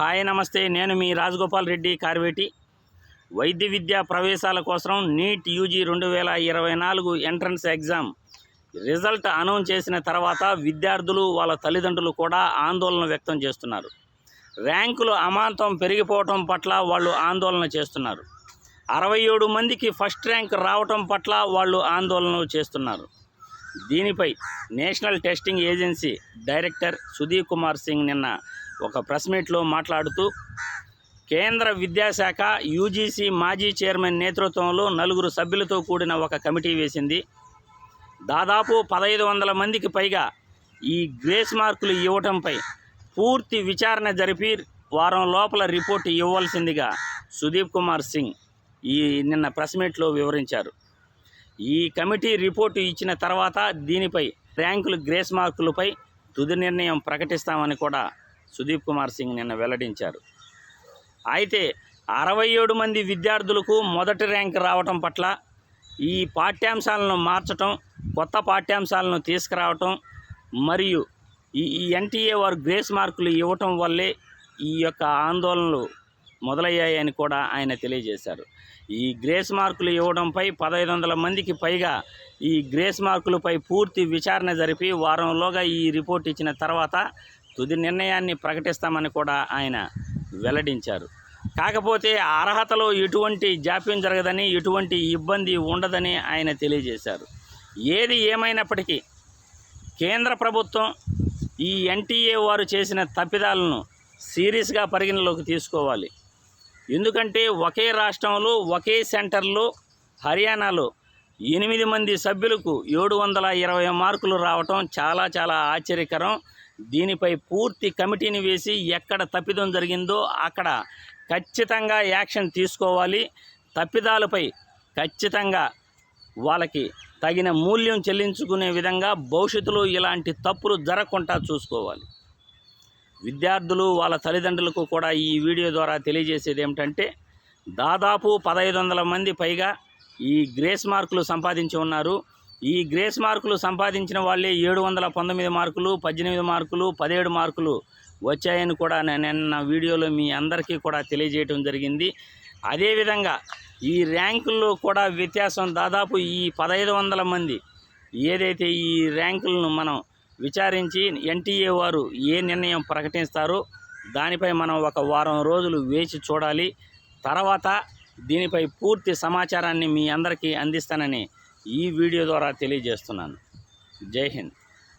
Hi నమస్తే. నేను మీ రాజగోపాల్ రెడ్డి కార్వేటి. వైద్య విద్యా ప్రవేశాల కోసం నీట్ యూజీ రెండు వేల ఇరవై నాలుగు ఎంట్రన్స్ ఎగ్జామ్ రిజల్ట్ అనౌన్స్ చేసిన తర్వాత విద్యార్థులు వాళ్ళ తల్లిదండ్రులు కూడా ఆందోళన వ్యక్తం చేస్తున్నారు. ర్యాంకులు అమాంతం పెరిగిపోవటం పట్ల వాళ్ళు ఆందోళన చేస్తున్నారు. అరవై ఏడు మందికి ఫస్ట్ ర్యాంక్ రావటం పట్ల వాళ్ళు ఆందోళన చేస్తున్నారు. దీనిపై National Testing Agency director Sudhir Kumar Singh నిన్న ఒక ప్రెస్ మీట్లో మాట్లాడుతూ కేంద్ర విద్యాశాఖ యూజీసీ మాజీ చైర్మన్ నేతృత్వంలో నలుగురు సభ్యులతో కూడిన ఒక కమిటీ వేసింది. దాదాపు పదహైదు వందల మందికి పైగా ఈ గ్రేస్ మార్కులు ఇవ్వటంపై పూర్తి విచారణ జరిపి వారం లోపల రిపోర్ట్ ఇవ్వాల్సిందిగా సుదీప్ కుమార్ సింగ్ ఈ నిన్న ప్రెస్ మీట్లో వివరించారు. ఈ కమిటీ రిపోర్టు ఇచ్చిన తర్వాత దీనిపై ర్యాంకులు గ్రేస్ మార్కులపై తుది నిర్ణయం ప్రకటిస్తామని కూడా సుదీప్ కుమార్ సింగ్ నిన్న వెల్లడించారు. అయితే అరవై ఏడు మంది విద్యార్థులకు మొదటి ర్యాంక్ రావటం పట్ల ఈ పాఠ్యాంశాలను మార్చటం కొత్త పాఠ్యాంశాలను తీసుకురావటం మరియు ఈ ఈ ఎన్టీఏ వారు గ్రేస్ మార్కులు ఇవ్వటం వల్లే ఈ యొక్క ఆందోళనలు మొదలయ్యాయని కూడా ఆయన తెలియజేశారు. ఈ గ్రేస్ మార్కులు ఇవ్వడంపై పదహైదు వందల మందికి పైగా ఈ గ్రేస్ మార్కులపై పూర్తి విచారణ జరిపి వారంలోగా ఈ రిపోర్ట్ ఇచ్చిన తర్వాత తుది నిర్ణయాన్ని ప్రకటిస్తామని కూడా ఆయన వెల్లడించారు. కాకపోతే అర్హతలో ఎటువంటి జాప్యం జరగదని ఎటువంటి ఇబ్బంది ఉండదని ఆయన తెలియజేశారు. ఏది ఏమైనప్పటికీ కేంద్ర ప్రభుత్వం ఈ ఎన్టీఏ వారు చేసిన తప్పిదాలను సీరియస్గా పరిగణలోకి తీసుకోవాలి. ఎందుకంటే ఒకే రాష్ట్రంలో ఒకే సెంటర్లో హర్యానాలో ఎనిమిది మంది సభ్యులకు ఏడు వందల ఇరవై మార్కులు రావటం చాలా చాలా ఆశ్చర్యకరం. దీనిపై పూర్తి కమిటీని వేసి ఎక్కడ తప్పిదం జరిగిందో అక్కడ ఖచ్చితంగా యాక్షన్ తీసుకోవాలి. తప్పిదాలపై ఖచ్చితంగా వాళ్ళకి తగిన మూల్యం చెల్లించుకునే విధంగా భవిష్యత్తులో ఇలాంటి తప్పులు జరగకుండా చూసుకోవాలి. విద్యార్థులు వాళ్ళ తల్లిదండ్రులకు కూడా ఈ వీడియో ద్వారా తెలియజేసేది ఏమిటంటే దాదాపు పదహైదు వందల మంది పైగా ఈ గ్రేస్ మార్కులు సంపాదించి ఉన్నారు. ఈ గ్రేస్ మార్కులు సంపాదించిన వాళ్ళే ఏడు వందల పంతొమ్మిది మార్కులు పద్దెనిమిది మార్కులు పదిహేడు మార్కులు వచ్చాయని కూడా నేను నిన్న వీడియోలో మీ అందరికీ కూడా తెలియజేయటం జరిగింది. అదేవిధంగా ఈ ర్యాంకుల్లో కూడా వ్యత్యాసం దాదాపు ఈ పదహైదు వందల మంది ఏదైతే ఈ ర్యాంకులను మనం విచారించి ఎన్టీఏ వారు ఏ నిర్ణయం ప్రకటిస్తారో? దానిపై మనం ఒక వారం రోజులు వేచి చూడాలి. తర్వాత దీనిపై పూర్తి సమాచారాన్ని మీ అందరికీ అందిస్తానని ఈ వీడియో ద్వారా తెలియజేస్తున్నాను. జై హింద్.